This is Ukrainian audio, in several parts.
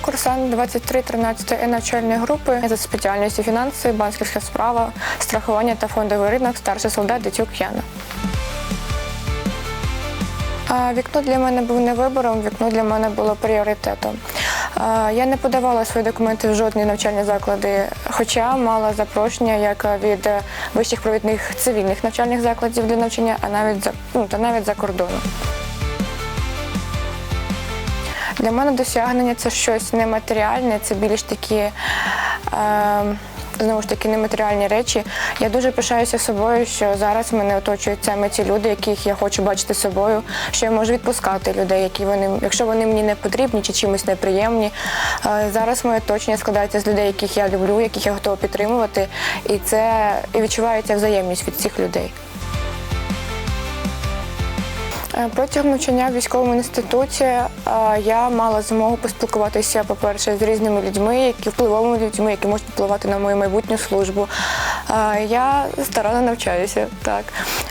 курсант 2313 навчальної групи за спеціальністю фінанси, банківська справа, страхування та фондовий ринок, старший солдат Дитюк Яна. Вікно для мене був не вибором, вікно для мене було пріоритетом. Я не подавала свої документи в жодні навчальні заклади, хоча мала запрошення як від вищих провідних цивільних навчальних закладів для навчання, а навіть за ну, та навіть за кордоном. Для мене досягнення це щось нематеріальне, це більш такі. Е, Знову ж таки, нематеріальні речі. Я дуже пишаюся собою, що зараз мене оточують саме ті люди, яких я хочу бачити собою, що я можу відпускати людей, які вони, якщо вони мені не потрібні чи чимось неприємні. Е, Зараз моє оточення складається з людей, яких я люблю, яких я готова підтримувати, і це і відчувається взаємність від цих людей. Е, Протягом навчання в військовому інституті е, я мала змогу поспілкуватися, по-перше, з різними людьми, які впливовими людьми, які можуть впливати на мою майбутню службу. Е, Я старанно навчаюся. Так,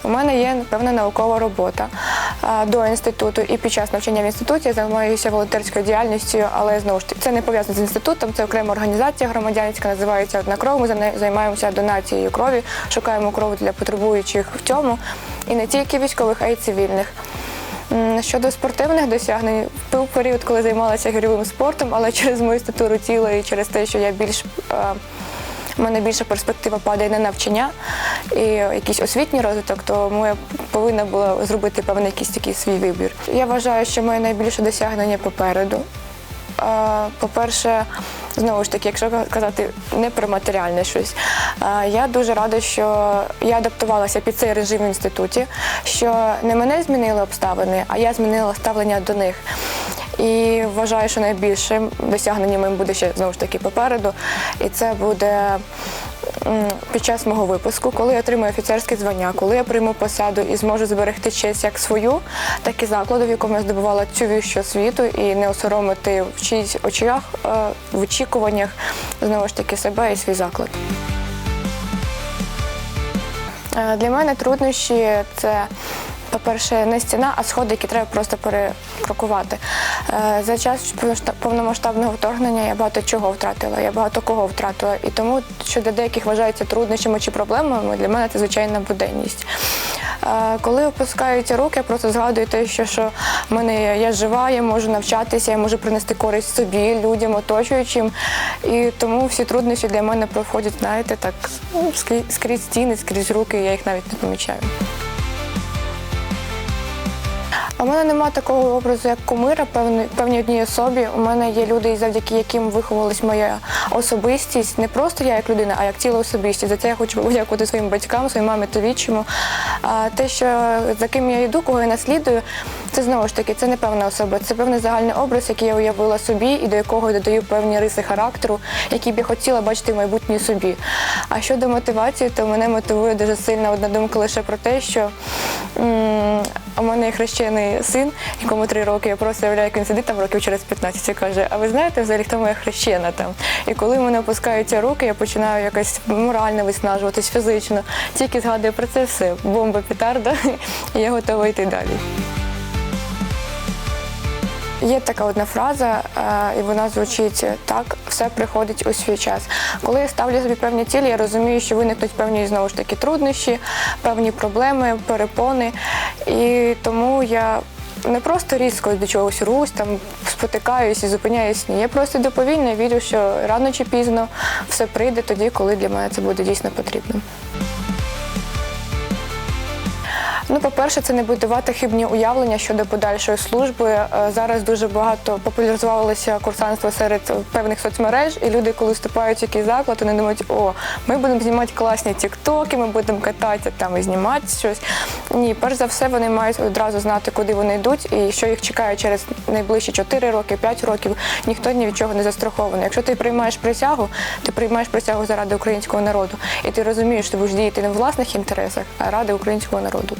у мене є певна наукова робота до інституту, і під час навчання в інституті я займаюся волонтерською діяльністю, але знову ж таки це не пов'язано з інститутом. Це окрема організація громадянська, називається Одна кров. Ми займаємося донацією крові, шукаємо кров для потребуючих в цьому, і не тільки військових, а й цивільних. Щодо спортивних досягнень, був період, коли займалася гірьовим спортом, але через мою статуру тіла і через те, що я більш е, у мене більша перспектива падає на навчання і якийсь освітній розвиток, тому я повинна була зробити певний якийсь такий свій вибір. Я вважаю, що моє найбільше досягнення попереду. По-перше, знову ж таки, якщо казати не про матеріальне щось, я дуже рада, що я адаптувалася під цей режим в інституті, що не мене змінили обставини, а я змінила ставлення до них. І вважаю, що найбільшим досягненням моїм буде ще знову ж таки попереду. І це буде під час мого випуску, коли я отримаю офіцерське звання, коли я прийму посаду і зможу зберегти честь як свою, так і закладу, в якому я здобувала цю вищу освіту, і не осоромити в чиїсь очах, е, в очікуваннях знову ж таки себе і свій заклад. Е, Для мене труднощі це. По-перше, не стіна, а сходи, які треба просто перекрокувати. Е, За час повномасштаб- повномасштабного вторгнення я багато чого втратила, я багато кого втратила. І тому, що для деяких вважається труднощами чи проблемами, для мене це звичайна буденність. Е, Коли опускаються руки, я просто згадую те, що, що в мене я жива, я можу навчатися, я можу принести користь собі, людям, оточуючим. І тому всі труднощі для мене проходять, знаєте, так ну, скрізь стіни, скрізь руки, я їх навіть не помічаю. У мене немає такого образу, як кумира, певні, певній одній особі. У мене є люди, завдяки яким виховувалась моя особистість. Не просто я як людина, а як ціла особистість. За це я хочу подякувати своїм батькам, своїй мамі та відчиму. А те, що за ким я йду, кого я наслідую, це знову ж таки це не певна особа, це певний загальний образ, який я уявила собі і до якого я додаю певні риси характеру, які б я хотіла бачити в майбутній собі. А щодо мотивації, то мене мотивує дуже сильна одна думка лише про те, що у мене є хрещений син, якому три роки. Я просто уявляю, як він сидить там років через 15 і каже: А ви знаєте, взагалі хто моя хрещена там? І коли в мене опускаються руки, я починаю якось морально виснажуватись фізично. Тільки згадую про це все. Бомба, петарда, і я готова йти далі. Є така одна фраза, е, і вона звучить так: все приходить у свій час. Коли я ставлю собі певні цілі, я розумію, що виникнуть певні знову ж таки труднощі, певні проблеми, перепони. І тому я не просто різко до чогось русь, там спотикаюсь і зупиняюсь. Ні, я просто доповільно вірю, що рано чи пізно все прийде тоді, коли для мене це буде дійсно потрібно. Ну, по-перше, це не будувати хибні уявлення щодо подальшої служби. Е, Зараз дуже багато популяризувалося курсантство серед певних соцмереж, і люди, коли вступають в якийсь заклад, вони думають, о, ми будемо знімати класні тіктоки, ми будемо кататися там і знімати щось. Ні, перш за все, вони мають одразу знати, куди вони йдуть і що їх чекає через найближчі 4 роки, 5 років. Ніхто ні від чого не застрахований. Якщо ти приймаєш присягу, ти приймаєш присягу заради українського народу, і ти розумієш, що ти будеш діяти не в власних інтересах, а ради українського народу.